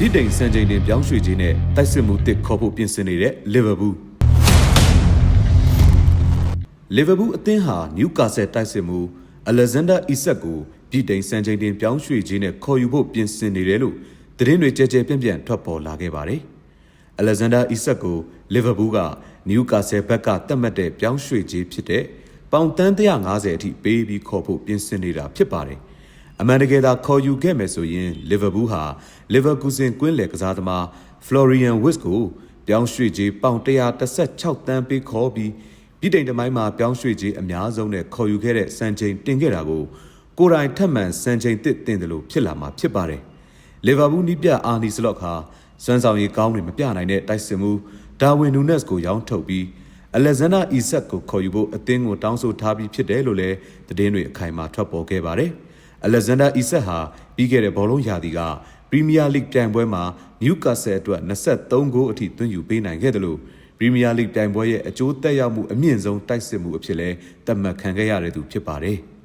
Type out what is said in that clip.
ဗြိတိန်စံချိန်တင်ပြောင်းရွှေ့ခြင်းနဲ့တိုက်စစ်မှုတစ်ခေါ်ဖို့ပြင်ဆင်နေတဲ့လီဗာပူးလီဗာပူးအသင်းဟာနယူကာဆယ်တိုက်စစ်မှုအလက်ဇန်ဒါအီဆက်ကိုဗြိတိန်စံချိန်တင်ပြောင်းရွှေ့ခြင်းနဲ့ခေါ်ယူဖို့ပြင်ဆင်နေတယ်လို့သတင်းတွေကြဲကြဲပြန့်ပြန့်ထွက်ပေါ်လာခဲ့ပါတယ်။အလက်ဇန်ဒါအီဆက်ကိုလီဗာပူးကနယူကာဆယ်ဘက်ကတတ်မှတ်တဲ့ပြောင်းရွှေ့ခြင်းဖြစ်တဲ့ပေါင်တန်း150အထိပေးပြီးခေါ်ဖို့ပြင်ဆင်နေတာဖြစ်ပါတယ်။ အမှန်တကယ်သာခေါ်ယူခဲ့မယ်ဆိုရင်လီဗာပူးဟာလီဗာကူဇင်ကွင်းလယ်ကစားသမားဖလော်ရီယန်ဝစ်ကိုပြောင်းရွှေ့ခြင်းပေါင်116တန်းပေးခေါ်ပြီးပြည်တိုင်တမိုင်းမှာပြောင်းရွှေ့ခြင်းအများဆုံးနဲ့ခေါ်ယူခဲ့တဲ့စံချိန်တင်ခဲ့တာကိုကိုယ်တိုင်ထပ်မံစံချိန်တစ်တင်တယ်လို့ဖြစ်လာမှာဖြစ်ပါတယ်။လီဗာပူးနီးပြအာနီစလော့ခါစွမ်းဆောင်ရည်ကောင်းတွေမပြနိုင်တဲ့တိုက်စစ်မှုဒါဝင်နူနက်စ်ကိုရောင်းထုတ်ပြီးအလက်ဇန်ဒါအီဆက်ကိုခေါ်ယူဖို့အသင်းကိုတောင်းဆိုထားပြီးဖြစ်တယ်လို့လည်းသတင်းတွေအခိုင်အမာထွက်ပေါ်ခဲ့ပါတယ်။ အလက်ဇန်ဒါအီဆက်ဟာပြီးခဲ့တဲ့ဘောလုံးရာသီကပရီးမီးယားလိဂ်ပြိုင်ပွဲမှာနယူကာဆယ်အတွက်23ဂိုးအထိသွင်းယူပေးနိုင်ခဲ့တယ်လို့ပရီးမီးယားလိဂ်ပြိုင်ပွဲရဲ့အကျိုးသက်ရောက်မှုအမြင့်ဆုံးတိုက်စစ်မှုအဖြစ်လဲသတ်မှတ်ခံခဲ့ရတဲ့သူဖြစ်ပါတယ်။